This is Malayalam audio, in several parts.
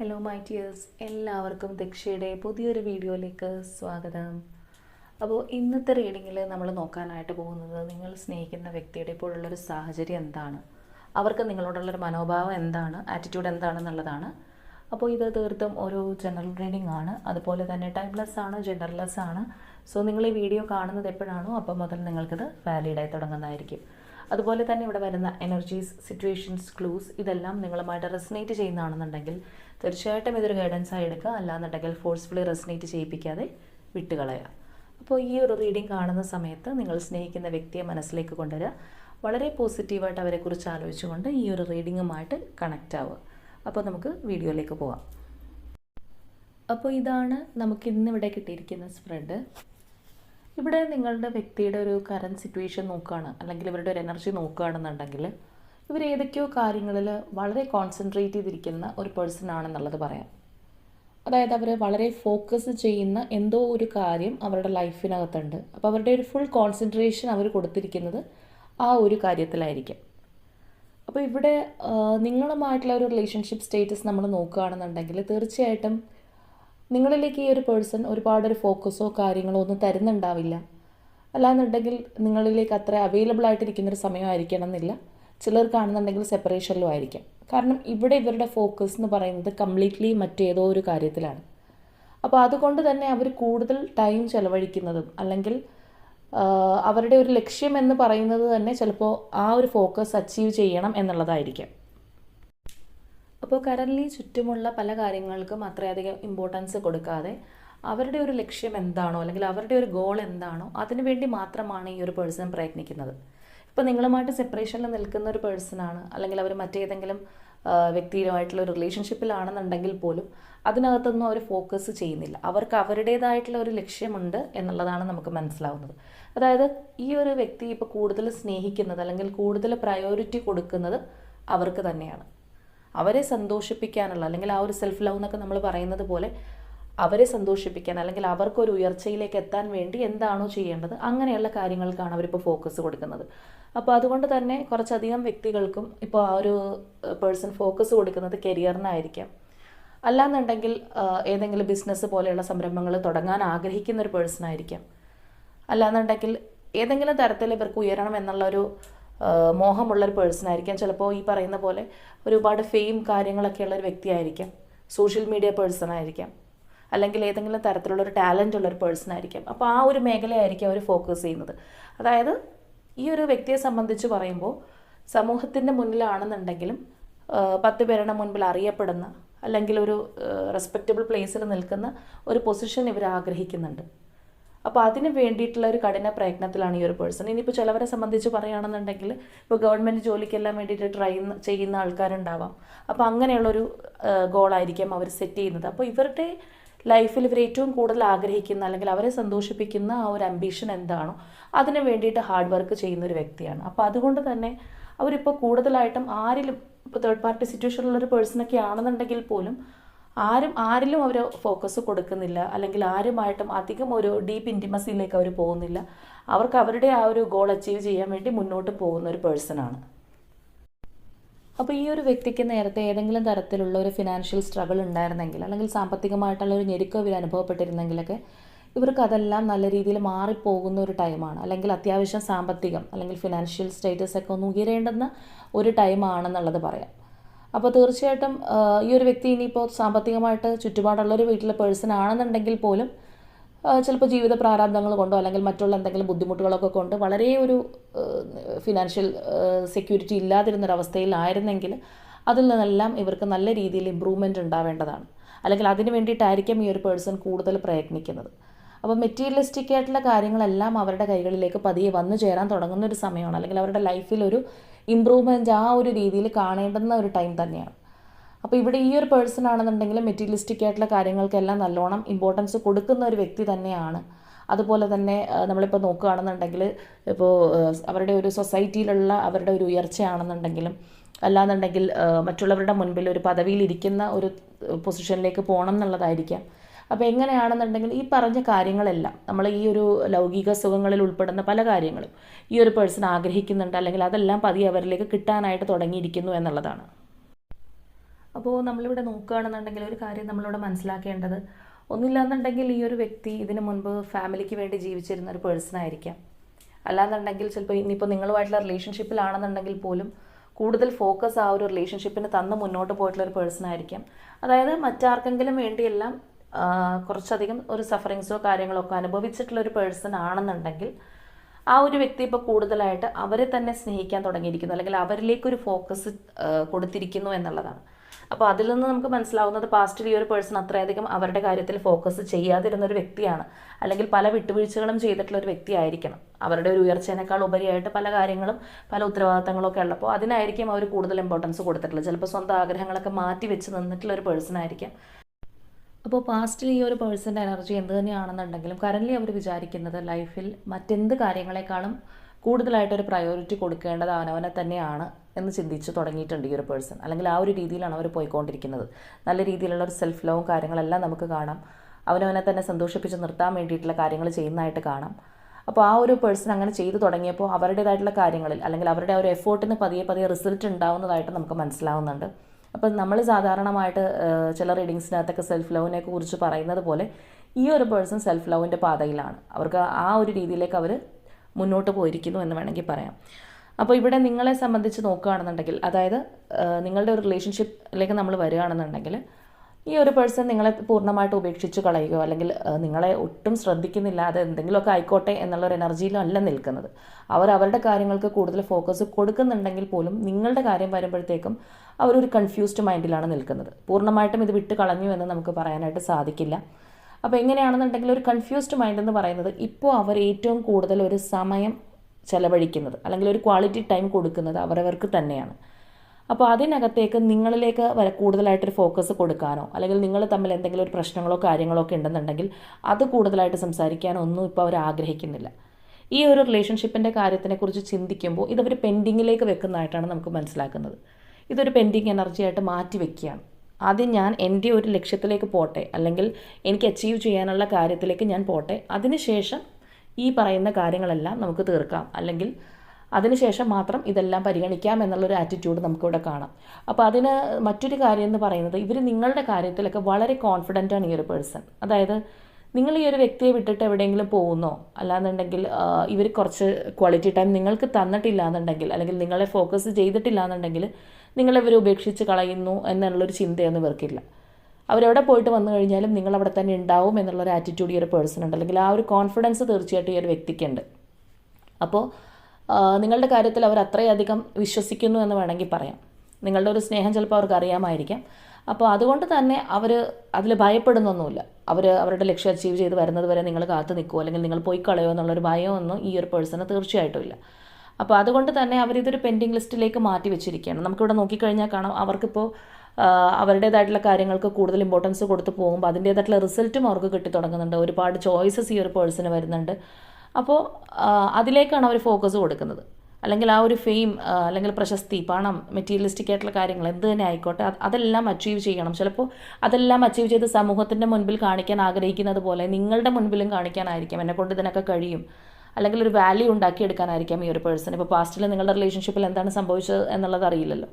ഹലോ മൈ ടിയേഴ്സ് എല്ലാവർക്കും ദക്ഷയുടെ പുതിയൊരു വീഡിയോയിലേക്ക് സ്വാഗതം. അപ്പോൾ ഇന്നത്തെ റീഡിങ്ങിൽ നമ്മൾ നോക്കാനായിട്ട് പോകുന്നത് നിങ്ങൾ സ്നേഹിക്കുന്ന വ്യക്തിയുടെ ഇപ്പോഴുള്ളൊരു സാഹചര്യം എന്താണ്? അവർക്ക് നിങ്ങളോടുള്ളൊരു മനോഭാവം എന്താണ്? ആറ്റിറ്റ്യൂഡ് എന്താണെന്നുള്ളതാണ്. അപ്പോൾ ഇത് തീർത്തും ഒരു ജനറൽ റീഡിംഗ് ആണ്. അതുപോലെ തന്നെ ടൈംലെസ് ആണ് ജെൻഡർലെസ് ആണ്. സോ നിങ്ങൾ ഈ വീഡിയോ കാണുന്നത് എപ്പോഴാണോ അപ്പോൾ മുതൽ നിങ്ങൾക്കിത് വാലിഡായി തുടങ്ങുന്നതായിരിക്കും. അതുപോലെ തന്നെ ഇവിടെ വരുന്ന എനർജീസ് സിറ്റുവേഷൻസ് ക്ലൂസ് ഇതെല്ലാം നിങ്ങളുമായിട്ട് റെസിനേറ്റ് ചെയ്യുന്നതാണെന്നുണ്ടെങ്കിൽ തീർച്ചയായിട്ടും ഇതൊരു ഗൈഡൻസ് ആയി എടുക്കുക. അല്ലാന്നുണ്ടെങ്കിൽ ഫോഴ്സ്ഫുള്ളി റെസിനേറ്റ് ചെയ്യിപ്പിക്കാതെ വിട്ടുകളയുക. അപ്പോൾ ഈ ഒരു റീഡിംഗ് കാണുന്ന സമയത്ത് നിങ്ങൾ സ്നേഹിക്കുന്ന വ്യക്തിയെ മനസ്സിലേക്ക് കൊണ്ടുവരിക. വളരെ പോസിറ്റീവായിട്ട് അവരെക്കുറിച്ച് ആലോചിച്ചുകൊണ്ട് ഈ ഒരു റീഡിങ്ങുമായിട്ട് കണക്റ്റ് ആവുക. അപ്പോൾ നമുക്ക് വീഡിയോയിലേക്ക് പോവാം. അപ്പോൾ ഇതാണ് നമുക്ക് ഇന്നിവിടെ കിട്ടിയിരിക്കുന്ന സ്പ്രെഡ് ഇവിടെ നിങ്ങളുടെ വ്യക്തിയുടെ ഒരു കറന്റ് സിറ്റുവേഷൻ നോക്കുകയാണ്. അല്ലെങ്കിൽ ഇവരുടെ ഒരു എനർജി നോക്കുകയാണെന്നുണ്ടെങ്കിൽ ഇവർ ഏതൊക്കെയോ കാര്യങ്ങളിൽ വളരെ കോൺസെൻട്രേറ്റ് ചെയ്തിരിക്കുന്ന ഒരു പേഴ്സൺ ആണെന്നുള്ളത് പറയാം. അതായത് അവർ വളരെ ഫോക്കസ് ചെയ്യുന്ന എന്തോ ഒരു കാര്യം അവരുടെ ലൈഫിനകത്തുണ്ട് അപ്പോൾ അവരുടെ ഒരു ഫുൾ കോൺസെൻട്രേഷൻ അവർ കൊടുത്തിരിക്കുന്നത് ആ ഒരു കാര്യത്തിലായിരിക്കും. അപ്പോൾ ഇവിടെ നിങ്ങളുമായിട്ടുള്ള ഒരു റിലേഷൻഷിപ്പ് സ്റ്റേറ്റസ് നമ്മൾ നോക്കുകയാണെന്നുണ്ടെങ്കിൽ തീർച്ചയായിട്ടും നിങ്ങളിലേക്ക് ഈ ഒരു പേഴ്സൺ ഒരുപാട് ഒരു ഫോക്കസോ കാര്യങ്ങളോ ഒന്നും തരുന്നുണ്ടാവില്ല. അല്ലാന്നുണ്ടെങ്കിൽ നിങ്ങളിലേക്ക് അത്ര അവൈലബിൾ ആയിട്ടിരിക്കുന്നൊരു സമയമായിരിക്കണം എന്നില്ല ചിലർ കാണുന്നുണ്ടെങ്കിൽ സെപ്പറേഷനിലും ആയിരിക്കാം. കാരണം ഇവിടെ ഇവരുടെ ഫോക്കസ് എന്ന് പറയുന്നത് കംപ്ലീറ്റ്ലി മറ്റേതോ ഒരു കാര്യത്തിലാണ്. അപ്പോൾ അതുകൊണ്ട് തന്നെ അവർ കൂടുതൽ ടൈം ചിലവഴിക്കുന്നതും അല്ലെങ്കിൽ അവരുടെ ഒരു ലക്ഷ്യം എന്ന് പറയുന്നത് തന്നെ ചിലപ്പോൾ ആ ഒരു ഫോക്കസ് അച്ചീവ് ചെയ്യണം എന്നുള്ളതായിരിക്കാം. അപ്പോൾ കറൻലി ചുറ്റുമുള്ള പല കാര്യങ്ങൾക്കും അത്രയധികം ഇമ്പോർട്ടൻസ് കൊടുക്കാതെ അവരുടെ ഒരു ലക്ഷ്യം എന്താണോ അല്ലെങ്കിൽ അവരുടെ ഒരു ഗോൾ എന്താണോ അതിനുവേണ്ടി മാത്രമാണ് ഈ ഒരു പേഴ്സൺ പ്രയത്നിക്കുന്നത്. ഇപ്പോൾ നിങ്ങളുമായിട്ട് സെപ്പറേഷനിൽ നിൽക്കുന്ന ഒരു പേഴ്സണാണ് അല്ലെങ്കിൽ അവർ മറ്റേതെങ്കിലും വ്യക്തിപരമായിട്ടുള്ള ഒരു റിലേഷൻഷിപ്പിലാണെന്നുണ്ടെങ്കിൽ പോലും അതിനകത്തൊന്നും അവർ ഫോക്കസ് ചെയ്യുന്നില്ല. അവർക്ക് അവരുടേതായിട്ടുള്ള ഒരു ലക്ഷ്യമുണ്ട് എന്നുള്ളതാണ് നമുക്ക് മനസ്സിലാവുന്നത്. അതായത് ഈ ഒരു വ്യക്തി ഇപ്പോൾ കൂടുതൽ സ്നേഹിക്കുന്നത് അല്ലെങ്കിൽ കൂടുതൽ പ്രയോറിറ്റി കൊടുക്കുന്നത് അവർക്ക് തന്നെയാണ്. അവരെ സന്തോഷിപ്പിക്കാനുള്ള അല്ലെങ്കിൽ ആ ഒരു സെൽഫ് ലവ് എന്നൊക്കെ നമ്മൾ പറയുന്നത് പോലെ അവരെ സന്തോഷിപ്പിക്കാൻ അല്ലെങ്കിൽ അവർക്കൊരു ഉയർച്ചയിലേക്ക് എത്താൻ വേണ്ടി എന്താണോ ചെയ്യേണ്ടത് അങ്ങനെയുള്ള കാര്യങ്ങൾക്കാണ് അവരിപ്പോൾ ഫോക്കസ് കൊടുക്കുന്നത്. അപ്പോൾ അതുകൊണ്ട് തന്നെ കുറച്ചധികം വ്യക്തികൾക്കും ഇപ്പോൾ ആ ഒരു പേഴ്സൺ ഫോക്കസ് കൊടുക്കുന്നത് കരിയറിനായിരിക്കാം അല്ലാന്നുണ്ടെങ്കിൽ ഏതെങ്കിലും ബിസിനസ് പോലെയുള്ള സംരംഭങ്ങൾ തുടങ്ങാൻ ആഗ്രഹിക്കുന്ന ഒരു പേഴ്സൺ ആയിരിക്കാം. അല്ലാന്നുണ്ടെങ്കിൽ ഏതെങ്കിലും തരത്തിൽ ഇവർക്ക് ഉയരണം എന്നുള്ളൊരു മോഹമുള്ള ഒരു പേഴ്സൺ ആയിരിക്കാം. ചിലപ്പോൾ ഈ പറയുന്ന പോലെ ഒരുപാട് ഫെയിം കാര്യങ്ങളൊക്കെ ഉള്ള ഒരു വ്യക്തിയായിരിക്കാം. സോഷ്യൽ മീഡിയ പേഴ്സൺ ആയിരിക്കാം. അല്ലെങ്കിൽ ഏതെങ്കിലും തരത്തിലുള്ള ഒരു ടാലന്റ് ഉള്ള ഒരു പേഴ്സൺ ആയിരിക്കാം. അപ്പോൾ ആ ഒരു മേഖലയായിരിക്കും അവർ ഫോക്കസ് ചെയ്യുന്നത്. അതായത് ഈ ഒരു വ്യക്തിയെ സംബന്ധിച്ച് പറയുമ്പോൾ സമൂഹത്തിന്റെ മുന്നിലാണെന്നുണ്ടെങ്കിലും പത്ത് പേരുടെ മുൻപിൽ അറിയപ്പെടുന്ന അല്ലെങ്കിൽ ഒരു റെസ്പെക്റ്റബിൾ പ്ലേസിൽ നിൽക്കുന്ന ഒരു പൊസിഷൻ ഇവർ ആഗ്രഹിക്കുന്നുണ്ട്. അപ്പോൾ അതിന് വേണ്ടിയിട്ടുള്ള ഒരു കഠിന പ്രയത്നത്തിലാണ് ഈ ഒരു പേഴ്സൺ ഇനിയിപ്പോൾ ചിലവരെ സംബന്ധിച്ച് പറയുകയാണെന്നുണ്ടെങ്കിൽ ഇപ്പോൾ ഗവൺമെന്റ് ജോലിക്കെല്ലാം വേണ്ടിയിട്ട് ട്രൈ ചെയ്യുന്ന ആൾക്കാരുണ്ടാവാം. അപ്പോൾ അങ്ങനെയുള്ളൊരു ഗോളായിരിക്കാം അവർ സെറ്റ് ചെയ്യുന്നത്. അപ്പോൾ ഇവരുടെ ലൈഫിൽ ഇവർ ഏറ്റവും കൂടുതൽ ആഗ്രഹിക്കുന്ന അല്ലെങ്കിൽ അവരെ സന്തോഷിപ്പിക്കുന്ന ആ ഒരു അംബീഷൻ എന്താണോ അതിന് വേണ്ടിയിട്ട് ഹാർഡ് വർക്ക് ചെയ്യുന്ന ഒരു വ്യക്തിയാണ്. അപ്പോൾ അതുകൊണ്ട് തന്നെ അവരിപ്പോൾ കൂടുതലായിട്ടും ആരിലും ഇപ്പോൾ തേർഡ് പാർട്ടി സിറ്റുവേഷനിലുള്ള ഒരു പേഴ്സണൊക്കെ ആണെന്നുണ്ടെങ്കിൽ പോലും ആരും ആരിലും അവർ ഫോക്കസ് കൊടുക്കുന്നില്ല. അല്ലെങ്കിൽ ആരുമായിട്ടും അധികം ഒരു ഡീപ്പ് ഇന്റിമസിയിലേക്ക് അവർ പോകുന്നില്ല. അവർക്ക് അവരുടെ ആ ഒരു ഗോൾ അച്ചീവ് ചെയ്യാൻ വേണ്ടി മുന്നോട്ട് പോകുന്ന ഒരു പേഴ്സണാണ് അപ്പോൾ ഈ ഒരു വ്യക്തിക്ക് നേരത്തെ ഏതെങ്കിലും തരത്തിലുള്ള ഒരു ഫിനാൻഷ്യൽ സ്ട്രഗിൾ ഉണ്ടായിരുന്നെങ്കിൽ അല്ലെങ്കിൽ സാമ്പത്തികമായിട്ടുള്ള ഒരു ഞെരുക്കം ഇവർ അനുഭവപ്പെട്ടിരുന്നെങ്കിലൊക്കെ ഇവർക്ക് അതെല്ലാം നല്ല രീതിയിൽ മാറിപ്പോകുന്ന ഒരു ടൈമാണ് അല്ലെങ്കിൽ അത്യാവശ്യം സാമ്പത്തികം അല്ലെങ്കിൽ ഫിനാൻഷ്യൽ സ്റ്റേറ്റസ് ഒക്കെ ഒന്ന് ഉയരേണ്ടുന്ന ഒരു ടൈമാണെന്നുള്ളത് പറയാം. അപ്പോൾ തീർച്ചയായിട്ടും ഈ ഒരു വ്യക്തി ഇനിയിപ്പോൾ സാമ്പത്തികമായിട്ട് ചുറ്റുപാടുള്ളൊരു വീട്ടിലെ പേഴ്സൺ ആണെന്നുണ്ടെങ്കിൽ പോലും ചിലപ്പോൾ ജീവിത പ്രാരാബ്ദങ്ങൾ കൊണ്ടോ അല്ലെങ്കിൽ മറ്റുള്ള എന്തെങ്കിലും ബുദ്ധിമുട്ടുകളൊക്കെ കൊണ്ട് വളരെ ഒരു ഫിനാൻഷ്യൽ സെക്യൂരിറ്റി ഇല്ലാതിരുന്നൊരവസ്ഥയിലായിരുന്നെങ്കിൽ അതിൽ നിന്നെല്ലാം ഇവർക്ക് നല്ല രീതിയിൽ ഇമ്പ്രൂവ്മെന്റ് ഉണ്ടാവേണ്ടതാണ്. അല്ലെങ്കിൽ അതിന് വേണ്ടിയിട്ടായിരിക്കും ഈ ഒരു പേഴ്സൺ കൂടുതൽ പ്രയത്നിക്കുന്നത്. അപ്പോൾ മെറ്റീരിയലിസ്റ്റിക് ആയിട്ടുള്ള കാര്യങ്ങളെല്ലാം അവരുടെ കൈകളിലേക്ക് പതിയെ വന്നു ചേരാൻ തുടങ്ങുന്ന ഒരു സമയമാണ്. അല്ലെങ്കിൽ അവരുടെ ലൈഫിൽ ഒരു ഇമ്പ്രൂവ്മെന്റ് ആ ഒരു രീതിയിൽ കാണേണ്ടുന്ന ഒരു ടൈം തന്നെയാണ്. അപ്പോൾ ഇവിടെ ഈ ഒരു പേഴ്സൺ ആണെന്നുണ്ടെങ്കിൽ മെറ്റീരിയലിസ്റ്റിക് ആയിട്ടുള്ള കാര്യങ്ങൾക്കെല്ലാം നല്ലോണം ഇമ്പോർട്ടൻസ് കൊടുക്കുന്ന ഒരു വ്യക്തി തന്നെയാണ്. അതുപോലെ തന്നെ നമ്മളിപ്പോൾ നോക്കുകയാണെന്നുണ്ടെങ്കിൽ ഇപ്പോൾ അവരുടെ ഒരു സൊസൈറ്റിയിലുള്ള അവരുടെ ഒരു ഉയർച്ചയാണെന്നുണ്ടെങ്കിലും അല്ലാന്നുണ്ടെങ്കിൽ മറ്റുള്ളവരുടെ മുൻപിൽ ഒരു പദവിയിലിരിക്കുന്ന ഒരു പൊസിഷനിലേക്ക് പോകണം എന്നുള്ളതായിരിക്കാം. അപ്പോൾ എങ്ങനെയാണെന്നുണ്ടെങ്കിൽ ഈ പറഞ്ഞ കാര്യങ്ങളെല്ലാം നമ്മൾ ഈ ഒരു ലൗകിക സുഖങ്ങളിൽ ഉൾപ്പെടുന്ന പല കാര്യങ്ങളും ഈ ഒരു പേഴ്സൺ ആഗ്രഹിക്കുന്നുണ്ട് അല്ലെങ്കിൽ അതെല്ലാം പതിയെ അവരിലേക്ക് കിട്ടാനായിട്ട് തുടങ്ങിയിരിക്കുന്നു എന്നുള്ളതാണ്. അപ്പോൾ നമ്മളിവിടെ നോക്കുകയാണെന്നുണ്ടെങ്കിൽ ഒരു കാര്യം നമ്മളിവിടെ മനസ്സിലാക്കേണ്ടത് ഒന്നില്ലാന്നുണ്ടെങ്കിൽ ഈ ഒരു വ്യക്തി ഇതിനു മുൻപ് ഫാമിലിക്ക് വേണ്ടി ജീവിച്ചിരുന്ന ഒരു പേഴ്സൺ ആയിരിക്കാം. അല്ലാന്നുണ്ടെങ്കിൽ ചിലപ്പോൾ ഇനിയിപ്പോൾ നിങ്ങളുമായിട്ടുള്ള റിലേഷൻഷിപ്പിലാണെന്നുണ്ടെങ്കിൽ പോലും കൂടുതൽ ഫോക്കസ് ആ ഒരു റിലേഷൻഷിപ്പിന് തന്ന് മുന്നോട്ട് പോയിട്ടുള്ള ഒരു പേഴ്സൺ ആയിരിക്കാം. അതായത് മറ്റാർക്കെങ്കിലും വേണ്ടിയെല്ലാം കുറച്ചധികം ഒരു സഫറിങ്സോ കാര്യങ്ങളോ ഒക്കെ അനുഭവിച്ചിട്ടുള്ള ഒരു പേഴ്സൺ ആണെന്നുണ്ടെങ്കിൽ ആ ഒരു വ്യക്തി ഇപ്പോൾ കൂടുതലായിട്ട് അവരെ തന്നെ സ്നേഹിക്കാൻ തുടങ്ങിയിരിക്കുന്നു. അല്ലെങ്കിൽ അവരിലേക്കൊരു ഫോക്കസ് കൊടുത്തിരിക്കുന്നു എന്നുള്ളതാണ്. അപ്പോൾ അതിൽ നിന്ന് നമുക്ക് മനസ്സിലാവുന്നത് പാസ്റ്റിൽ ഈ ഒരു പേഴ്സൺ അത്രയധികം അവരുടെ കാര്യത്തിൽ ഫോക്കസ് ചെയ്യാതിരുന്ന ഒരു വ്യക്തിയാണ്. അല്ലെങ്കിൽ പല വിട്ടുവീഴ്ചകളും ചെയ്തിട്ടുള്ള ഒരു വ്യക്തിയായിരിക്കണം. അവരുടെ ഒരു ഉയർച്ചേനേക്കാൾ ഉപരിയായിട്ട് പല കാര്യങ്ങളും പല ഉത്തരവാദിത്തങ്ങളൊക്കെ ഉള്ളപ്പോൾ അതിനായിരിക്കും അവർ കൂടുതൽ ഇമ്പോർട്ടൻസ് കൊടുത്തിട്ടുള്ളത്. ചിലപ്പോൾ സ്വന്തം ആഗ്രഹങ്ങളൊക്കെ മാറ്റി വെച്ച് നിന്നിട്ടുള്ള ഒരു പേഴ്സൺ ആയിരിക്കാം. അപ്പോൾ പാസ്റ്റിൽ ഈ ഒരു പേഴ്സന്റെ എനർജി എന്ത് തന്നെയാണെന്നുണ്ടെങ്കിലും കറന്റ്ലി അവർ വിചാരിക്കുന്നത് ലൈഫിൽ മറ്റെന്ത് കാര്യങ്ങളെക്കാളും കൂടുതലായിട്ടൊരു പ്രയോറിറ്റി കൊടുക്കേണ്ടത് അവനവനെ തന്നെയാണ് എന്ന് ചിന്തിച്ച് തുടങ്ങിയിട്ടുണ്ട് ഈ ഒരു പേഴ്സൺ അല്ലെങ്കിൽ ആ ഒരു രീതിയിലാണ് അവർ പോയിക്കൊണ്ടിരിക്കുന്നത്. നല്ല രീതിയിലുള്ള ഒരു സെൽഫ് ലവും കാര്യങ്ങളെല്ലാം നമുക്ക് കാണാം. അവനവനെ തന്നെ സന്തോഷിപ്പിച്ച് നിർത്താൻ വേണ്ടിയിട്ടുള്ള കാര്യങ്ങൾ ചെയ്യുന്നതായിട്ട് കാണാം. അപ്പോൾ ആ ഒരു പേഴ്സൺ അങ്ങനെ ചെയ്തു തുടങ്ങിയപ്പോൾ അവരുടേതായിട്ടുള്ള കാര്യങ്ങളിൽ അല്ലെങ്കിൽ അവരുടെ ഒരു എഫേർട്ടിന് പതിയെ പതിയെ റിസൾട്ട് ഉണ്ടാവുന്നതായിട്ട് നമുക്ക് മനസ്സിലാവുന്നുണ്ട്. അപ്പം നമ്മൾ സാധാരണമായിട്ട് ചില റീഡിങ്സിനകത്തൊക്കെ സെൽഫ് ലവിനെ കുറിച്ച് പറയുന്നത് പോലെ ഈ ഒരു പേഴ്സൺ സെൽഫ് ലവിന്റെ പാതയിലാണ്. അവർക്ക് ആ ഒരു രീതിയിലേക്ക് അവർ മുന്നോട്ട് പോയിരിക്കുന്നു എന്ന് വേണമെങ്കിൽ പറയാം. അപ്പോൾ ഇവിടെ നിങ്ങളെ സംബന്ധിച്ച് നോക്കുകയാണെന്നുണ്ടെങ്കിൽ അതായത് നിങ്ങളുടെ ഒരു റിലേഷൻഷിപ്പിലേക്ക് നമ്മൾ വരികയാണെന്നുണ്ടെങ്കിൽ ഈ ഒരു പേഴ്സൺ നിങ്ങളെ പൂർണമായിട്ട് ഉപേക്ഷിച്ച് കളയുകയോ അല്ലെങ്കിൽ നിങ്ങളെ ഒട്ടും ശ്രദ്ധിക്കുന്നില്ല അത് എന്തെങ്കിലുമൊക്കെ ആയിക്കോട്ടെ എന്നുള്ള ഒരു എനർജിയിലും അല്ല നിൽക്കുന്നത്. അവർ അവരുടെ കാര്യങ്ങൾക്ക് കൂടുതൽ ഫോക്കസ് കൊടുക്കുന്നുണ്ടെങ്കിൽ പോലും നിങ്ങളുടെ കാര്യം വരുമ്പോഴത്തേക്കും അവരൊരു കൺഫ്യൂസ്ഡ് മൈൻഡിലാണ് നിൽക്കുന്നത്. പൂർണമായിട്ടും ഇത് വിട്ട് കളഞ്ഞു എന്ന് നമുക്ക് പറയാനായിട്ട് സാധിക്കില്ല. അപ്പോൾ എങ്ങനെയാണെന്നുണ്ടെങ്കിൽ ഒരു കൺഫ്യൂസ്ഡ് മൈൻഡ് എന്ന് പറയുന്നത് ഇപ്പോൾ അവർ ഏറ്റവും കൂടുതൽ ഒരു സമയം ചെലവഴിക്കുന്നത് അല്ലെങ്കിൽ ഒരു ക്വാളിറ്റി ടൈം കൊടുക്കുന്നത് അവരവർക്ക് തന്നെയാണ്. അപ്പോൾ അതിനകത്തേക്ക് നിങ്ങളിലേക്ക് കൂടുതലായിട്ടൊരു ഫോക്കസ് കൊടുക്കാനോ അല്ലെങ്കിൽ നിങ്ങൾ തമ്മിൽ എന്തെങ്കിലും ഒരു പ്രശ്നങ്ങളോ കാര്യങ്ങളോ ഒക്കെ ഉണ്ടെന്നുണ്ടെങ്കിൽ അത് കൂടുതലായിട്ട് സംസാരിക്കാനോ ഒന്നും ഇപ്പോൾ അവർ ആഗ്രഹിക്കുന്നില്ല. ഈ ഒരു റിലേഷൻഷിപ്പിന്റെ കാര്യത്തിനെക്കുറിച്ച് ചിന്തിക്കുമ്പോൾ ഇതവർ പെൻഡിങ്ങിലേക്ക് വെക്കുന്നതായിട്ടാണ് നമുക്ക് മനസ്സിലാക്കുന്നത്. ഇതൊരു പെൻഡിങ് എനർജി ആയിട്ട് മാറ്റി വെക്കുകയാണ്. ആദ്യം ഞാൻ എന്റെ ഒരു ലക്ഷ്യത്തിലേക്ക് പോട്ടെ അല്ലെങ്കിൽ എനിക്ക് അച്ചീവ് ചെയ്യാനുള്ള കാര്യത്തിലേക്ക് ഞാൻ പോട്ടെ. അതിനുശേഷം ഈ പറയുന്ന കാര്യങ്ങളെല്ലാം നമുക്ക് തീർക്കാം. അല്ലെങ്കിൽ അതിനുശേഷം മാത്രം ഇതെല്ലാം പരിഗണിക്കാം എന്നുള്ളൊരു ആറ്റിറ്റ്യൂഡ് നമുക്കിവിടെ കാണാം. അപ്പോൾ അതിന് മറ്റൊരു കാര്യം എന്ന് പറയുന്നത് ഇവർ നിങ്ങളുടെ കാര്യത്തിലൊക്കെ വളരെ കോൺഫിഡന്റ് ആണ് ഈ ഒരു പേഴ്സൺ അതായത് നിങ്ങൾ ഈ ഒരു വ്യക്തിയെ വിട്ടിട്ട് എവിടെയെങ്കിലും പോകുന്നോ അല്ലാന്നുണ്ടെങ്കിൽ ഇവർ കുറച്ച് ക്വാളിറ്റി ടൈം നിങ്ങൾക്ക് തന്നിട്ടില്ല എന്നുണ്ടെങ്കിൽ അല്ലെങ്കിൽ നിങ്ങളെ ഫോക്കസ് ചെയ്തിട്ടില്ല എന്നുണ്ടെങ്കിൽ നിങ്ങളിവർ ഉപേക്ഷിച്ച് കളയുന്നു എന്നുള്ളൊരു ചിന്തയൊന്നും ഇവർക്കില്ല. അവരെവിടെ പോയിട്ട് വന്നു കഴിഞ്ഞാലും നിങ്ങൾ അവിടെ തന്നെ ഉണ്ടാവും എന്നുള്ളൊരു ആറ്റിറ്റ്യൂഡ് ഈ ഒരു പേഴ്സൺ ഉണ്ട്. അല്ലെങ്കിൽ ആ ഒരു കോൺഫിഡൻസ് തീർച്ചയായിട്ടും ഈ ഒരു വ്യക്തിക്കുണ്ട്. അപ്പോൾ നിങ്ങളുടെ കാര്യത്തിൽ അവർ അത്രയധികം വിശ്വസിക്കുന്നു എന്ന് വേണമെങ്കിൽ പറയാം. നിങ്ങളുടെ ഒരു സ്നേഹം ചിലപ്പോൾ അവർക്ക് അറിയാമായിരിക്കാം. അപ്പോൾ അതുകൊണ്ട് തന്നെ അവർ അതിൽ ഭയപ്പെടുന്നൊന്നുമില്ല. അവർ അവരുടെ ലക്ഷ്യം അച്ചീവ് ചെയ്ത് വരുന്നത് വരെ നിങ്ങൾ കാത്തു നിൽക്കുമോ അല്ലെങ്കിൽ നിങ്ങൾ പോയി കളയോ എന്നുള്ളൊരു ഭയമൊന്നും ഈ ഒരു പേഴ്സണ് തീർച്ചയായിട്ടും ഇല്ല. അപ്പോൾ അതുകൊണ്ട് തന്നെ അവരിതൊരു പെൻഡിങ് ലിസ്റ്റിലേക്ക് മാറ്റി വെച്ചിരിക്കുകയാണ്. നമുക്കിവിടെ നോക്കിക്കഴിഞ്ഞാൽ കാണാം അവർക്കിപ്പോൾ അവരുടേതായിട്ടുള്ള കാര്യങ്ങൾക്ക് കൂടുതൽ ഇമ്പോർട്ടൻസ് കൊടുത്ത് പോകുമ്പോൾ അതിന്റേതായിട്ടുള്ള റിസൾട്ടും അവർക്ക് കിട്ടി തുടങ്ങുന്നുണ്ട്. ഒരുപാട് ചോയ്സസ് ഈ ഒരു പേഴ്സണ് വരുന്നുണ്ട്. അപ്പോൾ അതിലേക്കാണ് അവർ ഫോക്കസ് കൊടുക്കുന്നത്. അല്ലെങ്കിൽ ആ ഒരു ഫെയിം അല്ലെങ്കിൽ പ്രശസ്തി പണം മെറ്റീരിയലിസ്റ്റിക് ആയിട്ടുള്ള കാര്യങ്ങൾ എന്ത് തന്നെ ആയിക്കോട്ടെ അതെല്ലാം അച്ചീവ് ചെയ്യണം. ചിലപ്പോൾ അതെല്ലാം അച്ചീവ് ചെയ്ത് സമൂഹത്തിന്റെ മുൻപിൽ കാണിക്കാൻ ആഗ്രഹിക്കുന്നത് പോലെ നിങ്ങളുടെ മുൻപിലും കാണിക്കാനായിരിക്കും. എന്നെക്കൊണ്ട് ഇതിനൊക്കെ കഴിയും. അല്ലെങ്കിൽ ഒരു വാല്യൂ ഉണ്ടാക്കിയെടുക്കാനായിരിക്കാം ഈ ഒരു പേഴ്സൺ ഇപ്പോൾ പാസ്റ്റിൽ നിങ്ങളുടെ റിലേഷൻഷിപ്പിൽ എന്താണ് സംഭവിച്ചത് എന്നുള്ളത് അറിയില്ലല്ലോ.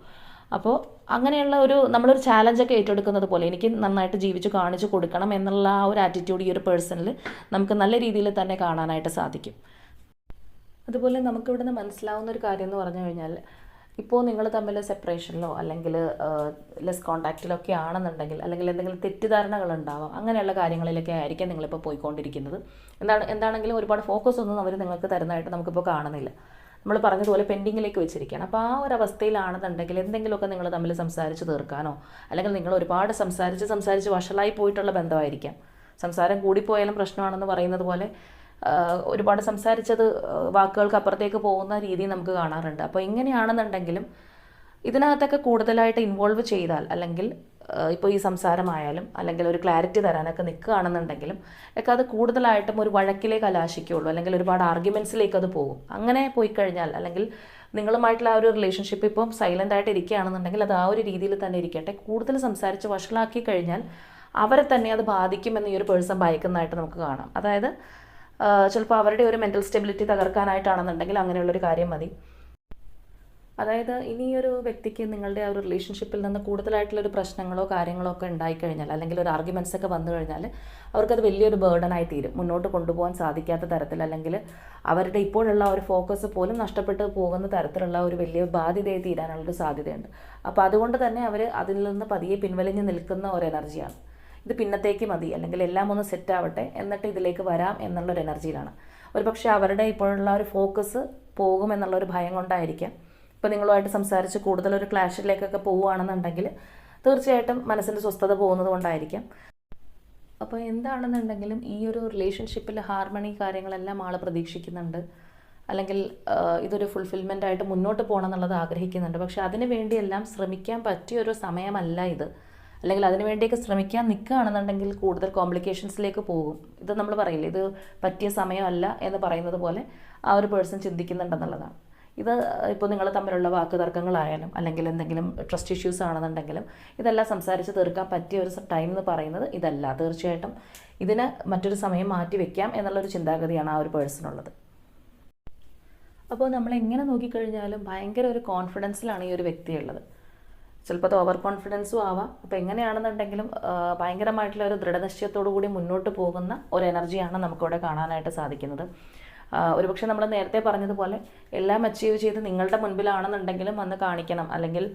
അപ്പോൾ അങ്ങനെയുള്ള ഒരു നമ്മളൊരു ചാലഞ്ചൊക്കെ ഏറ്റെടുക്കുന്നത് പോലെ എനിക്ക് നന്നായിട്ട് ജീവിച്ച് കാണിച്ചു കൊടുക്കണം എന്നുള്ള ആ ഒരു ആറ്റിറ്റ്യൂഡ് ഈ ഒരു പേഴ്സണിൽ നമുക്ക് നല്ല രീതിയിൽ തന്നെ കാണാനായിട്ട് സാധിക്കും. അതുപോലെ നമുക്കിവിടുന്ന് മനസ്സിലാവുന്ന ഒരു കാര്യം എന്ന് പറഞ്ഞു കഴിഞ്ഞാൽ ഇപ്പോൾ നിങ്ങൾ തമ്മിൽ സെപ്പറേഷനിലോ അല്ലെങ്കിൽ ലെസ് കോണ്ടാക്റ്റിലോ ഒക്കെ ആണെന്നുണ്ടെങ്കിൽ അല്ലെങ്കിൽ എന്തെങ്കിലും തെറ്റിദ്ധാരണകൾ ഉണ്ടാവാം അങ്ങനെയുള്ള കാര്യങ്ങളിലൊക്കെ ആയിരിക്കാം നിങ്ങളിപ്പോൾ പോയിക്കൊണ്ടിരിക്കുന്നത്. എന്താണ് എന്താണെങ്കിലും ഒരുപാട് ഫോക്കസ് ഒന്നും അവർ നിങ്ങൾക്ക് തരുന്നതായിട്ട് നമുക്കിപ്പോൾ കാണുന്നില്ല. നമ്മൾ പറഞ്ഞതുപോലെ പെൻഡിങ്ങിലേക്ക് വെച്ചിരിക്കുകയാണ്. അപ്പോൾ ആ ഒരു അവസ്ഥയിലാണെന്നുണ്ടെങ്കിൽ എന്തെങ്കിലുമൊക്കെ നിങ്ങൾ തമ്മിൽ സംസാരിച്ച് തീർക്കാനോ അല്ലെങ്കിൽ നിങ്ങൾ ഒരുപാട് സംസാരിച്ച് സംസാരിച്ച് വഷളായി പോയിട്ടുള്ള ബന്ധമായിരിക്കാം. സംസാരം കൂടിപ്പോയാലും പ്രശ്നമാണെന്ന് പറയുന്നത് പോലെ ഒരുപാട് സംസാരിച്ചത് വാക്കുകൾക്ക് അപ്പുറത്തേക്ക് പോകുന്ന രീതി നമുക്ക് കാണാറുണ്ട്. അപ്പോൾ ഇങ്ങനെയാണെന്നുണ്ടെങ്കിലും ഇതിനകത്തൊക്കെ കൂടുതലായിട്ട് ഇൻവോൾവ് ചെയ്താൽ അല്ലെങ്കിൽ ഇപ്പോൾ ഈ സംസാരമായാലും അല്ലെങ്കിൽ ഒരു ക്ലാരിറ്റി തരാനൊക്കെ നിൽക്കുകയാണെന്നുണ്ടെങ്കിലും ഒക്കെ അത് കൂടുതലായിട്ടും ഒരു വഴക്കിലേക്ക് കലാശിക്കുള്ളൂ അല്ലെങ്കിൽ ഒരുപാട് ആർഗ്യുമെൻസിലേക്ക് അത് പോകും. അങ്ങനെ പോയി കഴിഞ്ഞാൽ അല്ലെങ്കിൽ നിങ്ങളുമായിട്ടുള്ള ആ ഒരു റിലേഷൻഷിപ്പ് ഇപ്പം സൈലന്റ് ആയിട്ട് ഇരിക്കുകയാണെന്നുണ്ടെങ്കിൽ അത് ആ ഒരു രീതിയിൽ തന്നെ ഇരിക്കട്ടെ. കൂടുതൽ സംസാരിച്ച് വഷളാക്കി കഴിഞ്ഞാൽ അവരെ തന്നെ അത് ബാധിക്കുമെന്ന് ഈ ഒരു പേഴ്സൺ ഭയക്കുന്നതായിട്ട് നമുക്ക് കാണാം. അതായത് ചിലപ്പോൾ അവരുടെ ഒരു മെന്റൽ സ്റ്റെബിലിറ്റി തകർക്കാനായിട്ടാണെന്നുണ്ടെങ്കിൽ അങ്ങനെയുള്ളൊരു കാര്യം മതി. അതായത് ഇനി ഒരു വ്യക്തിക്ക് നിങ്ങളുടെ ആ ഒരു റിലേഷൻഷിപ്പിൽ നിന്ന് കൂടുതലായിട്ടുള്ളൊരു പ്രശ്നങ്ങളോ കാര്യങ്ങളോ ഒക്കെ ഉണ്ടായിക്കഴിഞ്ഞാൽ അല്ലെങ്കിൽ ഒരു ആർഗ്യുമെന്റ്സ് ഒക്കെ വന്നു കഴിഞ്ഞാൽ അവർക്കത് വലിയൊരു ബേർഡനായി തീരും. മുന്നോട്ട് കൊണ്ടുപോകാൻ സാധിക്കാത്ത തരത്തിൽ അല്ലെങ്കിൽ അവരുടെ ഇപ്പോഴുള്ള ഒരു ഫോക്കസ് പോലും നഷ്ടപ്പെട്ട് പോകുന്ന തരത്തിലുള്ള ഒരു വലിയ ബാധ്യതയായി തീരാനുള്ളൊരു സാധ്യതയുണ്ട്. അപ്പോൾ അതുകൊണ്ട് തന്നെ അവർ അതിൽ നിന്ന് പതിയെ പിൻവലിഞ്ഞ് നിൽക്കുന്ന ഒരു എനർജിയാണ് ഇത് പിന്നത്തേക്ക് മതി അല്ലെങ്കിൽ എല്ലാം ഒന്ന് സെറ്റ് ആവട്ടെ എന്നിട്ട് ഇതിലേക്ക് വരാം എന്നുള്ളൊരു എനർജിയിലാണ്. ഒരു പക്ഷേ അവരുടെ ഇപ്പോഴുള്ള ഒരു ഫോക്കസ് പോകും എന്നുള്ളൊരു ഭയം കൊണ്ടായിരിക്കാം. ഇപ്പോൾ നിങ്ങളുമായിട്ട് സംസാരിച്ച് കൂടുതലൊരു ക്ലാഷിലേക്കൊക്കെ പോവുകയാണെന്നുണ്ടെങ്കിൽ തീർച്ചയായിട്ടും മനസ്സിന്റെ സ്വസ്ഥത പോകുന്നത് കൊണ്ടായിരിക്കാം. അപ്പോൾ എന്താണെന്നുണ്ടെങ്കിലും ഈ ഒരു റിലേഷൻഷിപ്പിൽ ഹാർമണി കാര്യങ്ങളെല്ലാം ആൾ പ്രതീക്ഷിക്കുന്നുണ്ട്. അല്ലെങ്കിൽ ഇതൊരു ഫുൾഫിൽമെന്റ് ആയിട്ട് മുന്നോട്ട് പോകണം എന്നുള്ളത് ആഗ്രഹിക്കുന്നുണ്ട്. പക്ഷേ അതിനു വേണ്ടിയെല്ലാം ശ്രമിക്കാൻ പറ്റിയ ഒരു സമയമല്ല ഇത്. അല്ലെങ്കിൽ അതിനു വേണ്ടിയൊക്കെ ശ്രമിക്കാൻ നിൽക്കുകയാണെന്നുണ്ടെങ്കിൽ കൂടുതൽ കോംപ്ലിക്കേഷൻസിലേക്ക് പോകും. ഇത് നമ്മൾ പറയില്ല ഇത് പറ്റിയ സമയമല്ല എന്ന് പറയുന്നത് പോലെ ആ ഒരു പേഴ്സൺ ചിന്തിക്കുന്നുണ്ടെന്നുള്ളതാണ്. ഇത് ഇപ്പോൾ നിങ്ങൾ തമ്മിലുള്ള വാക്ക് തർക്കങ്ങളായാലും അല്ലെങ്കിൽ എന്തെങ്കിലും ട്രസ്റ്റ് ഇഷ്യൂസ് ആണെന്നുണ്ടെങ്കിലും ഇതെല്ലാം സംസാരിച്ച് തീർക്കാൻ പറ്റിയ ഒരു ടൈം എന്ന് പറയുന്നത് ഇതല്ല. തീർച്ചയായിട്ടും ഇതിന് മറ്റൊരു സമയം മാറ്റി വെക്കാം എന്നുള്ളൊരു ചിന്താഗതിയാണ് ആ ഒരു പേഴ്സണുള്ളത് അപ്പോൾ നമ്മൾ എങ്ങനെ നോക്കിക്കഴിഞ്ഞാലും ഭയങ്കര ഒരു കോൺഫിഡൻസിലാണ് ഈ ഒരു വ്യക്തിയുള്ളത്. ചിലപ്പോൾ അത് ഓവർ കോൺഫിഡൻസും ആവാം. അപ്പോൾ എങ്ങനെയാണെന്നുണ്ടെങ്കിലും ഭയങ്കരമായിട്ടുള്ള ഒരു ദൃഢനിശ്ചയത്തോടു കൂടി മുന്നോട്ട് പോകുന്ന ഒരു എനർജിയാണ് നമുക്കിവിടെ കാണാനായിട്ട് സാധിക്കുന്നത്. ഒരുപക്ഷെ നമ്മൾ നേരത്തെ പറഞ്ഞതുപോലെ എല്ലാം അച്ചീവ് ചെയ്ത് നിങ്ങളുടെ മുൻപിലാണെന്നുണ്ടെങ്കിലും വന്ന് കാണിക്കണം. അല്ലെങ്കിൽ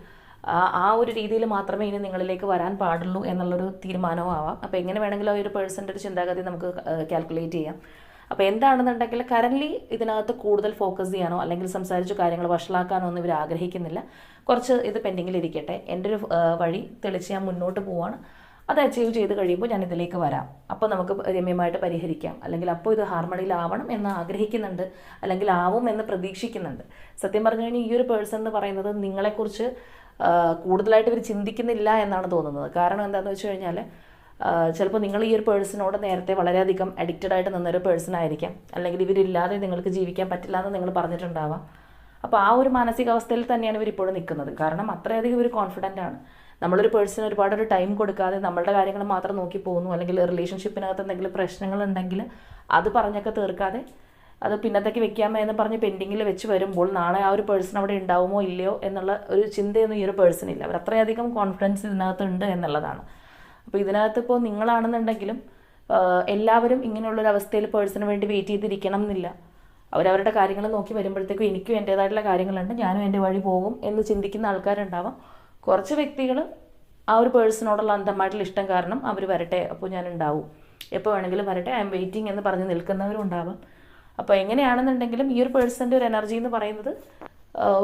ആ ഒരു രീതിയിൽ മാത്രമേ ഇനി നിങ്ങളിലേക്ക് വരാൻ പാടുള്ളൂ എന്നുള്ളൊരു തീരുമാനവും ആവാം. അപ്പോൾ എങ്ങനെ വേണമെങ്കിലും ആ ഒരു പേഴ്സന്റെ ഒരു ചിന്താഗതി നമുക്ക് കാൽക്കുലേറ്റ് ചെയ്യാം. അപ്പോൾ എന്താണെന്നുണ്ടെങ്കിൽ കറന്റ്ലി ഇതിനകത്ത് കൂടുതൽ ഫോക്കസ് ചെയ്യാനോ അല്ലെങ്കിൽ സംസാരിച്ച് കാര്യങ്ങൾ വഷളാക്കാനോ ഒന്നും ഇവർ ആഗ്രഹിക്കുന്നില്ല. കുറച്ച് ഇത് പെൻഡിങ്ങിൽ ഇരിക്കട്ടെ. എന്റെ ഒരു വഴി തെളിച്ച് ഞാൻ മുന്നോട്ട് പോവാണ്. അത് അച്ചീവ് ചെയ്ത് കഴിയുമ്പോൾ ഞാൻ ഇതിലേക്ക് വരാം. അപ്പോൾ നമുക്ക് രമ്യമായിട്ട് പരിഹരിക്കാം. അല്ലെങ്കിൽ അപ്പോൾ ഇത് ഹാർമണിയിലാവണം എന്ന് ആഗ്രഹിക്കുന്നുണ്ട്. അല്ലെങ്കിൽ ആവും എന്ന് പ്രതീക്ഷിക്കുന്നുണ്ട്. സത്യം പറഞ്ഞു കഴിഞ്ഞാൽ ഈ ഒരു പേഴ്സൺ എന്ന് പറയുന്നത് നിങ്ങളെക്കുറിച്ച് കൂടുതലായിട്ട് ഇവർ ചിന്തിക്കുന്നില്ല എന്നാണ് തോന്നുന്നത്. കാരണം എന്താണെന്ന് വെച്ച് കഴിഞ്ഞാൽ ചിലപ്പോൾ നിങ്ങൾ ഈ ഒരു പേഴ്സണോട് നേരത്തെ വളരെയധികം അഡിക്റ്റഡ് ആയിട്ട് നിന്നൊരു പേഴ്സൺ ആയിരിക്കാം. അല്ലെങ്കിൽ ഇവരില്ലാതെ നിങ്ങൾക്ക് ജീവിക്കാൻ പറ്റില്ല എന്ന് നിങ്ങൾ പറഞ്ഞിട്ടുണ്ടാവാം. അപ്പോൾ ആ ഒരു മാനസികാവസ്ഥയിൽ തന്നെയാണ് ഇവർ ഇപ്പോഴും നിൽക്കുന്നത്. കാരണം അത്രയധികം ഇവർ കോൺഫിഡന്റ് ആണ്. നമ്മളൊരു പേഴ്സൺ ഒരുപാട് ഒരു ടൈം കൊടുക്കാതെ നമ്മളുടെ കാര്യങ്ങൾ മാത്രം നോക്കി പോകുന്നു. അല്ലെങ്കിൽ റിലേഷൻഷിപ്പിനകത്ത് എന്തെങ്കിലും പ്രശ്നങ്ങളുണ്ടെങ്കിൽ അത് പറഞ്ഞൊക്കെ തീർക്കാതെ അത് പിന്നത്തേക്ക് വെക്കാമോ എന്ന് പറഞ്ഞ് പെൻഡിങ്ങിൽ വെച്ച് വരുമ്പോൾ നാളെ ആ ഒരു പേഴ്സൺ അവിടെ ഉണ്ടാവുമോ ഇല്ലയോ എന്നുള്ള ഒരു ചിന്തയൊന്നും ഈ ഒരു പേഴ്സൺ ഇല്ല. അവർ അത്രയധികം കോൺഫിഡൻസ് ഇതിനകത്ത് ഉണ്ട് എന്നുള്ളതാണ്. അപ്പോൾ ഇതിനകത്ത് ഇപ്പോൾ നിങ്ങളാണെന്നുണ്ടെങ്കിലും എല്ലാവരും ഇങ്ങനെയുള്ള ഒരു അവസ്ഥയിൽ പേഴ്സണിന് വേണ്ടി വെയിറ്റ് ചെയ്തിരിക്കണം എന്നില്ല. അവരവരുടെ കാര്യങ്ങൾ നോക്കി വരുമ്പോഴത്തേക്കും എനിക്കും എന്റേതായിട്ടുള്ള കാര്യങ്ങളുണ്ട് ഞാനും എന്റെ വഴി പോകും എന്ന് ചിന്തിക്കുന്ന ആൾക്കാരുണ്ടാവാം. കുറച്ച് വ്യക്തികൾ ആ ഒരു പേഴ്സണോടുള്ള അന്ധമായിട്ടുള്ള ഇഷ്ടം കാരണം അവർ വരട്ടെ അപ്പോൾ ഞാൻ ഉണ്ടാവും എപ്പോൾ വേണമെങ്കിലും വരട്ടെ ഐ എം വെയിറ്റിംഗ് എന്ന് പറഞ്ഞ് നിൽക്കുന്നവരും ഉണ്ടാവാം. അപ്പോൾ എങ്ങനെയാണെന്നുണ്ടെങ്കിലും ഈ ഒരു പേഴ്സന്റെ ഒരു എനർജി എന്ന് പറയുന്നത്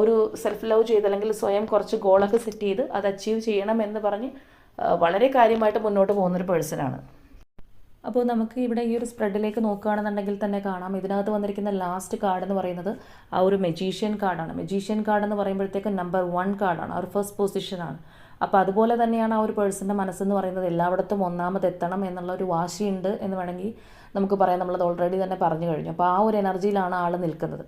ഒരു സെൽഫ് ലവ് ചെയ്ത് അല്ലെങ്കിൽ സ്വയം കുറച്ച് ഗോളൊക്കെ സെറ്റ് ചെയ്ത് അത് അച്ചീവ് ചെയ്യണം എന്ന് പറഞ്ഞ് വളരെ കാര്യമായിട്ട് മുന്നോട്ട് പോകുന്നൊരു പേഴ്സണാണ് അപ്പോൾ നമുക്ക് ഇവിടെ ഈ ഒരു സ്പ്രെഡിലേക്ക് നോക്കുകയാണെന്നുണ്ടെങ്കിൽ തന്നെ കാണാം. ഇതിനകത്ത് വന്നിരിക്കുന്ന ലാസ്റ്റ് കാർഡ് എന്ന് പറയുന്നത് ആ ഒരു മെജീഷ്യൻ കാർഡാണ് മെജീഷ്യൻ കാർഡ് എന്ന് പറയുമ്പോഴത്തേക്ക് നമ്പർ വൺ കാർഡാണ് ആ ഒരു ഫസ്റ്റ് പൊസിഷനാണ് അപ്പോൾ അതുപോലെ തന്നെയാണ് ആ ഒരു പേഴ്സന്റെ മനസ്സെന്ന് പറയുന്നത് എല്ലായിടത്തും ഒന്നാമത് എത്തണം എന്നുള്ള ഒരു വാശിയുണ്ട് എന്ന് വേണമെങ്കിൽ നമുക്ക് പറയാം. നമ്മളത് ഓൾറെഡി തന്നെ പറഞ്ഞു കഴിഞ്ഞു. അപ്പോൾ ആ ഒരു എനർജിയിലാണ് ആൾ നിൽക്കുന്നത്.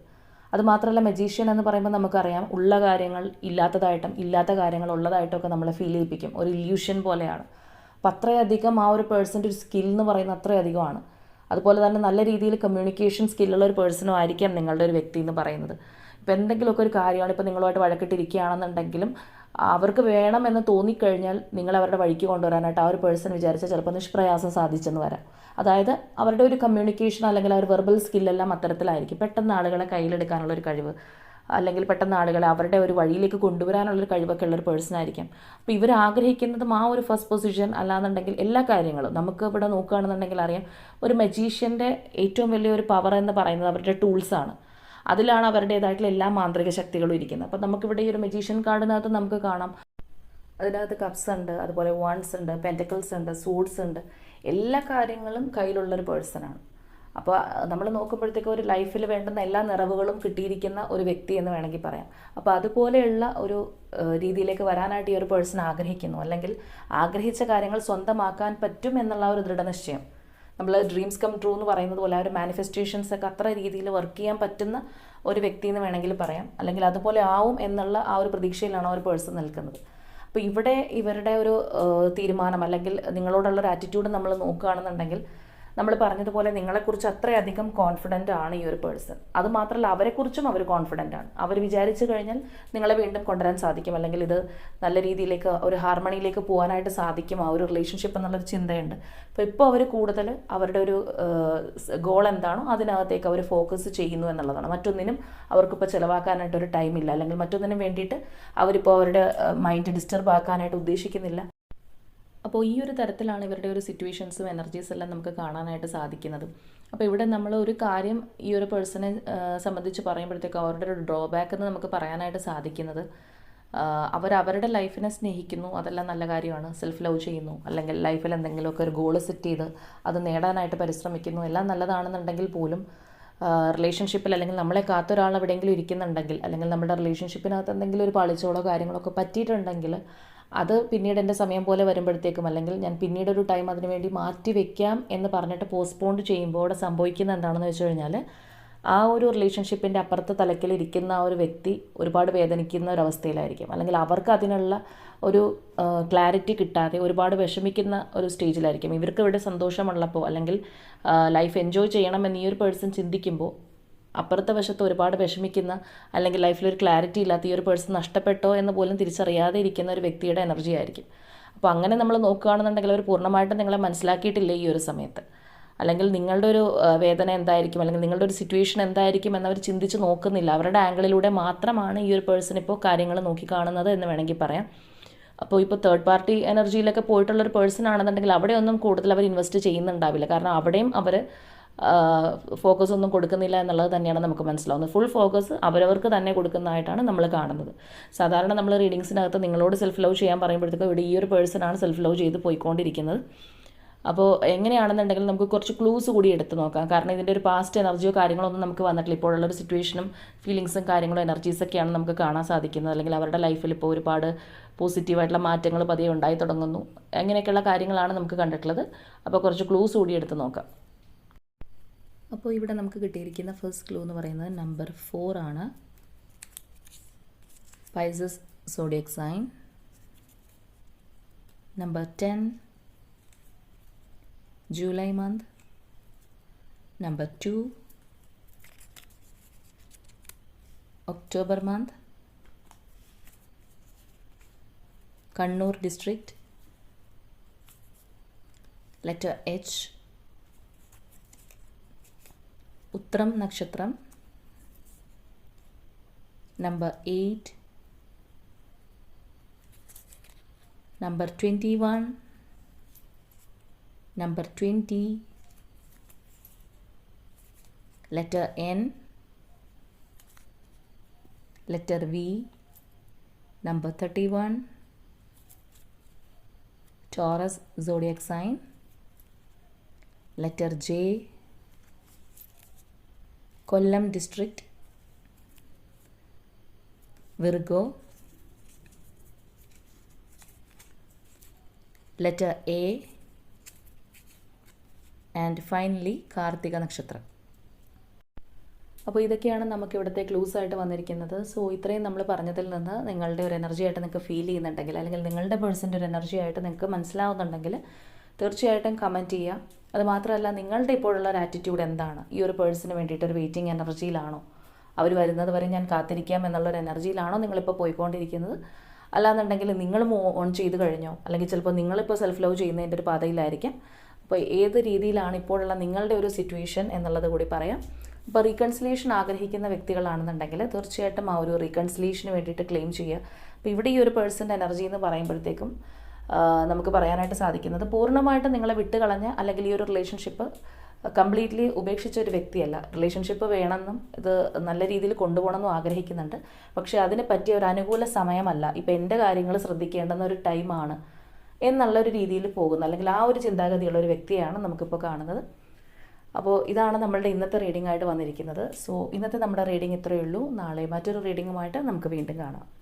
അത് മാത്രമല്ല മെജീഷ്യൻ എന്ന് പറയുമ്പോൾ നമുക്കറിയാം ഉള്ള കാര്യങ്ങൾ ഇല്ലാത്തതായിട്ടും ഇല്ലാത്ത കാര്യങ്ങൾ ഉള്ളതായിട്ടും ഒക്കെ നമ്മളെ ഫീൽ ചെയ്യിപ്പിക്കും. ഒരു ഇല്യൂഷൻ പോലെയാണ്. അപ്പം അത്രയധികം ആ ഒരു പേഴ്സന്റെ ഒരു സ്കിൽ എന്ന് പറയുന്നത് അത്രയധികമാണ്. അതുപോലെ തന്നെ നല്ല രീതിയിൽ കമ്മ്യൂണിക്കേഷൻ സ്കില്ലുള്ള ഒരു പേഴ്സണും ആയിരിക്കാം നിങ്ങളുടെ ഒരു വ്യക്തി എന്ന് പറയുന്നത്. ഇപ്പോൾ എന്തെങ്കിലുമൊക്കെ ഒരു കാര്യമാണ് ഇപ്പോൾ നിങ്ങളുമായിട്ട് വഴക്കിട്ടിരിക്കുകയാണെന്നുണ്ടെങ്കിലും അവർക്ക് വേണമെന്ന് തോന്നിക്കഴിഞ്ഞാൽ നിങ്ങൾ അവരുടെ വഴിക്ക് കൊണ്ടുവരാനായിട്ട് ആ ഒരു പേഴ്സൺ വിചാരിച്ച ചിലപ്പോൾ നിഷ്പ്രയാസം സാധിച്ചെന്ന് വരാം. അതായത് അവരുടെ ഒരു കമ്മ്യൂണിക്കേഷൻ അല്ലെങ്കിൽ ഒരു വെർബൽ സ്കില്ലെല്ലാം അത്തരത്തിലായിരിക്കും. പെട്ടെന്ന് ആളുകളെ കയ്യിലെടുക്കാനുള്ള ഒരു കഴിവ് അല്ലെങ്കിൽ പെട്ടെന്ന് ആളുകളെ അവരുടെ ഒരു വഴിയിലേക്ക് കൊണ്ടുവരാനുള്ളൊരു കഴിവൊക്കെ ഉള്ളൊരു പേഴ്സൺ ആയിരിക്കും. അപ്പോൾ ഇവർ ആഗ്രഹിക്കുന്നതും ആ ഒരു ഫസ്റ്റ് പൊസിഷൻ അല്ലാന്നുണ്ടെങ്കിൽ എല്ലാ കാര്യങ്ങളും നമുക്ക് ഇവിടെ നോക്കുകയാണെന്നുണ്ടെങ്കിൽ അറിയാം ഒരു മജീഷ്യന്റെ ഏറ്റവും വലിയൊരു പവർ എന്ന് പറയുന്നത് അവരുടെ ടൂൾസാണ് അതിലാണ് അവരുടേതായിട്ടുള്ള എല്ലാ മാന്ത്രിക ശക്തികളും ഇരിക്കുന്നത്. അപ്പോൾ നമുക്കിവിടെ ഈ ഒരു മെജീഷ്യൻ കാർഡിനകത്ത് നമുക്ക് കാണാം. അതിനകത്ത് കപ്സ് ഉണ്ട് അതുപോലെ വൺസ് ഉണ്ട് പെന്റക്കിൾസ് ഉണ്ട് സൂട്ട്സ് ഉണ്ട്. എല്ലാ കാര്യങ്ങളും കയ്യിലുള്ളൊരു പേഴ്സണാണ് അപ്പോൾ നമ്മൾ നോക്കുമ്പോഴത്തേക്ക് ഒരു ലൈഫിൽ വേണ്ടുന്ന എല്ലാ നിറവുകളും കിട്ടിയിരിക്കുന്ന ഒരു വ്യക്തി എന്ന് വേണമെങ്കിൽ പറയാം. അപ്പോൾ അതുപോലെയുള്ള ഒരു രീതിയിലേക്ക് വരാനായിട്ട് ഈ ഒരു പേഴ്സൺ ആഗ്രഹിക്കുന്നു. അല്ലെങ്കിൽ ആഗ്രഹിച്ച കാര്യങ്ങൾ സ്വന്തമാക്കാൻ പറ്റും എന്നുള്ള ഒരു ദൃഢനിശ്ചയം. നമ്മൾ ഡ്രീംസ് കം ട്രൂ എന്ന് പറയുന്നത് പോലെ ആ ഒരു മാനിഫെസ്റ്റേഷൻസ് ഒക്കെ അത്ര രീതിയിൽ വർക്ക് ചെയ്യാൻ പറ്റുന്ന ഒരു വ്യക്തി എന്ന് വേണമെങ്കിൽ പറയാം. അല്ലെങ്കിൽ അതുപോലെ ആവും എന്നുള്ള ആ ഒരു പ്രതീക്ഷയിലാണ് ആ ഒരു പേഴ്സൺ നിൽക്കുന്നത്. അപ്പോൾ ഇവിടെ ഇവരുടെ ഒരു തീരുമാനം അല്ലെങ്കിൽ നിങ്ങളോടുള്ള ഒരു ആറ്റിറ്റ്യൂഡ് നമ്മൾ നോക്കുകയാണെന്നുണ്ടെങ്കിൽ നമ്മൾ പറഞ്ഞതുപോലെ നിങ്ങളെക്കുറിച്ച് അത്രയധികം കോൺഫിഡന്റ് ആണ് ഈ ഒരു പേഴ്സൺ അതുമാത്രമല്ല അവരെക്കുറിച്ചും അവർ കോൺഫിഡന്റ് ആണ്. അവർ വിചാരിച്ചു കഴിഞ്ഞാൽ നിങ്ങളെ വീണ്ടും കൊണ്ടുവരാൻ സാധിക്കും. അല്ലെങ്കിൽ ഇത് നല്ല രീതിയിലേക്ക് ഒരു ഹാർമണിയിലേക്ക് പോകാനായിട്ട് സാധിക്കും ആ ഒരു റിലേഷൻഷിപ്പ് എന്നുള്ളൊരു ചിന്തയുണ്ട്. അപ്പോൾ ഇപ്പോൾ അവർ കൂടുതൽ അവരുടെ ഒരു ഗോൾ എന്താണോ അതിനകത്തേക്ക് അവർ ഫോക്കസ് ചെയ്യുന്നു എന്നുള്ളതാണ്. മറ്റൊന്നിനും അവർക്കിപ്പോൾ ചിലവാക്കാനായിട്ട് ഒരു ടൈമില്ല അല്ലെങ്കിൽ മറ്റൊന്നിനും വേണ്ടിയിട്ട് അവരിപ്പോൾ അവരുടെ മൈൻഡ് ഡിസ്റ്റർബ് ആക്കാനായിട്ട് ഉദ്ദേശിക്കുന്നില്ല. അപ്പോൾ ഈ ഒരു തരത്തിലാണ് ഇവരുടെ ഒരു സിറ്റുവേഷൻസും എനർജീസ് എല്ലാം നമുക്ക് കാണാനായിട്ട് സാധിക്കുന്നത്. അപ്പോൾ ഇവിടെ നമ്മൾ ഒരു കാര്യം ഈ ഒരു പേഴ്സണെ സംബന്ധിച്ച് പറയുമ്പോഴത്തേക്ക് അവരുടെ ഒരു ഡ്രോബാക്ക് എന്ന് നമുക്ക് പറയാനായിട്ട് സാധിക്കുന്നത് അവർ അവരുടെ ലൈഫിനെ സ്നേഹിക്കുന്നു അതെല്ലാം നല്ല കാര്യമാണ്. സെൽഫ് ലവ് ചെയ്യുന്നു അല്ലെങ്കിൽ ലൈഫിൽ എന്തെങ്കിലുമൊക്കെ ഒരു ഗോൾ സെറ്റ് ചെയ്ത് അത് നേടാനായിട്ട് പരിശ്രമിക്കുന്നു എല്ലാം നല്ലതാണെന്നുണ്ടെങ്കിൽ പോലും റിലേഷൻഷിപ്പിൽ അല്ലെങ്കിൽ നമ്മളെ കാത്തൊരാൾ എവിടെയെങ്കിലും ഇരിക്കുന്നുണ്ടെങ്കിൽ അല്ലെങ്കിൽ നമ്മുടെ റിലേഷൻഷിപ്പിനകത്ത് എന്തെങ്കിലും ഒരു പാളിച്ചോടോ കാര്യങ്ങളൊക്കെ പറ്റിയിട്ടുണ്ടെങ്കിൽ അത് പിന്നീട് എന്റെ സമയം പോലെ വരുമ്പോഴത്തേക്കും അല്ലെങ്കിൽ ഞാൻ പിന്നീട് ഒരു ടൈം അതിനു വേണ്ടി മാറ്റി വെക്കാം എന്ന് പറഞ്ഞിട്ട് പോസ്റ്റ്പോണ്ട് ചെയ്യുമ്പോൾ അവിടെ സംഭവിക്കുന്ന എന്താണെന്ന് വെച്ച് കഴിഞ്ഞാൽ ആ ഒരു റിലേഷൻഷിപ്പിന്റെ അപ്പുറത്തെ തലക്കിൽ ഇരിക്കുന്ന ആ ഒരു വ്യക്തി ഒരുപാട് വേദനിക്കുന്ന ഒരു അവസ്ഥയിലായിരിക്കും. അല്ലെങ്കിൽ അവർക്ക് അതിനുള്ള ഒരു ക്ലാരിറ്റി കിട്ടാതെ ഒരുപാട് വിഷമിക്കുന്ന ഒരു സ്റ്റേജിലായിരിക്കും ഇവർക്ക് ഇവിടെ സന്തോഷമുള്ളപ്പോൾ അല്ലെങ്കിൽ ലൈഫ് എൻജോയ് ചെയ്യണമെന്ന് ഈ ഒരു പേഴ്സൺ ചിന്തിക്കുമ്പോൾ അപ്പുറത്തെ വശത്ത് ഒരുപാട് വിഷമിക്കുന്ന അല്ലെങ്കിൽ ലൈഫിൽ ഒരു ക്ലാരിറ്റി ഇല്ലാത്ത ഈ ഒരു പേഴ്സൺ നഷ്ടപ്പെട്ടോ എന്ന് പോലും തിരിച്ചറിയാതെ ഇരിക്കുന്ന ഒരു വ്യക്തിയുടെ എനർജി ആയിരിക്കും. അപ്പോൾ അങ്ങനെ നമ്മൾ നോക്കുകയാണെന്നുണ്ടെങ്കിൽ അവർ പൂർണമായിട്ടും നിങ്ങളെ മനസ്സിലാക്കിയിട്ടില്ല ഈ ഒരു സമയത്ത്. അല്ലെങ്കിൽ നിങ്ങളുടെ ഒരു വേദന എന്തായിരിക്കും? അല്ലെങ്കിൽ നിങ്ങളുടെ ഒരു സിറ്റുവേഷൻ എന്തായിരിക്കും എന്നവർ ചിന്തിച്ച് നോക്കുന്നില്ല. അവരുടെ ആംഗിളിലൂടെ മാത്രമാണ് ഈ ഒരു പേഴ്സൺ ഇപ്പോൾ കാര്യങ്ങൾ നോക്കി കാണുന്നത് എന്ന് വേണമെങ്കിൽ പറയാം. അപ്പോൾ ഇപ്പോൾ തേർഡ് പാർട്ടി എനർജിയിലൊക്കെ പോയിട്ടുള്ള ഒരു പേഴ്സൺ ആണെന്നുണ്ടെങ്കിൽ അവിടെയൊന്നും കൂടുതൽ അവർ ഇൻവെസ്റ്റ് ചെയ്യുന്നുണ്ടാവില്ല. കാരണം അവിടെയും അവർ ഫോക്കസ് ഒന്നും കൊടുക്കുന്നില്ല എന്നുള്ളത് തന്നെയാണ് നമുക്ക് മനസ്സിലാവുന്നത്. ഫുൾ ഫോക്കസ് അവരവർക്ക് തന്നെ കൊടുക്കുന്നതായിട്ടാണ് നമ്മൾ കാണുന്നത്. സാധാരണ നമ്മൾ റീഡിങ്സിനകത്ത് നിങ്ങളോട് സെൽഫ് ലവ് ചെയ്യാൻ പറയുമ്പോഴത്തേക്കും ഇവിടെ ഈ ഒരു പേഴ്സണാണ് സെൽഫ് ലവ് ചെയ്ത് പോയിക്കൊണ്ടിരിക്കുന്നത്. അപ്പോൾ എങ്ങനെയാണെന്നുണ്ടെങ്കിൽ നമുക്ക് കുറച്ച് ക്ലൂസ് കൂടി എടുത്ത് നോക്കാം. കാരണം ഇതിന്റെ ഒരു പാസ്റ്റ് എനർജിയോ കാര്യങ്ങളോ ഒന്നും നമുക്ക് വന്നിട്ടില്ല. ഇപ്പോഴുള്ള ഒരു സിറ്റുവേഷനും ഫീലിങ്സും കാര്യങ്ങളും എനർജീസൊക്കെയാണ് നമുക്ക് കാണാൻ സാധിക്കുന്നത്. അല്ലെങ്കിൽ അവരുടെ ലൈഫിൽ ഇപ്പോൾ ഒരുപാട് പോസിറ്റീവായിട്ടുള്ള മാറ്റങ്ങൾ പതിയെ ഉണ്ടായി തുടങ്ങുന്നു. അങ്ങനെയൊക്കെയുള്ള കാര്യങ്ങളാണ് നമുക്ക് കണ്ടിട്ടുള്ളത്. അപ്പോൾ കുറച്ച് ക്ലൂസ് കൂടി എടുത്ത് നോക്കാം. അപ്പോൾ ഇവിടെ നമുക്ക് കിട്ടിയിരിക്കുന്ന ഫസ്റ്റ് ക്ലൂ എന്ന് പറയുന്നത് നമ്പർ ഫോർ ആണ്. Pisces zodiac sign number ten July month number two October month Kannur district letter H Uthram നക്ഷത്രം. Number eight number twenty one number twenty letter N letter V number thirty one Taurus zodiac sign letter J Kollam district Virgo letter A and finally Karthika നക്ഷത്രം. അപ്പോൾ ഇതൊക്കെയാണ് നമുക്ക് ഇവിടുത്തെ ക്ലൂസ് ആയിട്ട് വന്നിരിക്കുന്നത്. സോ ഇത്രയും നമ്മൾ പറഞ്ഞതിൽ നിന്ന് നിങ്ങളുടെ ഒരു എനർജി ആയിട്ട് നിങ്ങൾക്ക് ഫീൽ ചെയ്യുന്നുണ്ടെങ്കിൽ അല്ലെങ്കിൽ നിങ്ങളുടെ പേഴ്സന്റെ ഒരു എനർജി ആയിട്ട് നിങ്ങൾക്ക് മനസ്സിലാവുന്നുണ്ടെങ്കിൽ തീർച്ചയായിട്ടും കമന്റ് ചെയ്യുക. അത് മാത്രമല്ല നിങ്ങളുടെ ഇപ്പോഴുള്ള ഒരു ആറ്റിറ്റ്യൂഡ് എന്താണ്? ഈ ഒരു പേഴ്സണിന് വേണ്ടിയിട്ട് ഒരു വെയിറ്റിംഗ് എനർജിയിലാണോ അവർ വരുന്നത് വരെ ഞാൻ കാത്തിരിക്കാം എന്നുള്ളൊരു എനർജിയിലാണോ നിങ്ങളിപ്പോൾ പോയിക്കൊണ്ടിരിക്കുന്നത്? അല്ലാന്നുണ്ടെങ്കിൽ നിങ്ങൾ ഓൺ ചെയ്ത് കഴിഞ്ഞോ? അല്ലെങ്കിൽ ചിലപ്പോൾ നിങ്ങളിപ്പോൾ സെൽഫ് ലവ് ചെയ്യുന്നതിന്റെ ഒരു പാതയിലായിരിക്കാം. അപ്പോൾ ഏത് രീതിയിലാണ് ഇപ്പോഴുള്ള നിങ്ങളുടെ ഒരു സിറ്റുവേഷൻ എന്നുള്ളത് കൂടി പറയാം. ഇപ്പോൾ റീകൺസിലേഷൻ ആഗ്രഹിക്കുന്ന വ്യക്തികളാണെന്നുണ്ടെങ്കിൽ തീർച്ചയായിട്ടും ആ ഒരു റീകൺസിലേഷന് വേണ്ടിയിട്ട് ക്ലെയിം ചെയ്യുക. അപ്പോൾ ഇവിടെ ഈ ഒരു പേഴ്സന്റെ എനർജി എന്ന് പറയുമ്പോഴത്തേക്കും നമുക്ക് പറയാനായിട്ട് സാധിക്കുന്നത് പൂർണമായിട്ടും നിങ്ങളെ വിട്ടുകളഞ്ഞ അല്ലെങ്കിൽ ഈ ഒരു റിലേഷൻഷിപ്പ് കംപ്ലീറ്റ്ലി ഉപേക്ഷിച്ച ഒരു വ്യക്തിയല്ല. റിലേഷൻഷിപ്പ് വേണമെന്നും ഇത് നല്ല രീതിയിൽ കൊണ്ടുപോകണമെന്നും ആഗ്രഹിക്കുന്നുണ്ട്. പക്ഷേ അതിന് പറ്റിയ ഒരു അനുകൂല സമയമല്ല. ഇപ്പം എന്റെ കാര്യങ്ങൾ ശ്രദ്ധിക്കേണ്ടുന്ന ഒരു ടൈമാണ് എന്നുള്ള ഒരു രീതിയിൽ പോകുന്നു അല്ലെങ്കിൽ ആ ഒരു ചിന്താഗതിയുള്ള ഒരു വ്യക്തിയാണ് നമുക്കിപ്പോൾ കാണുന്നത്. അപ്പോൾ ഇതാണ് നമ്മളുടെ ഇന്നത്തെ റീഡിംഗ് ആയിട്ട് വന്നിരിക്കുന്നത്. സോ ഇന്നത്തെ നമ്മുടെ റീഡിംഗ് ഇത്രയേ ഉള്ളൂ. നാളെ മറ്റൊരു റീഡിങ്ങുമായിട്ട് നമുക്ക് വീണ്ടും കാണാം.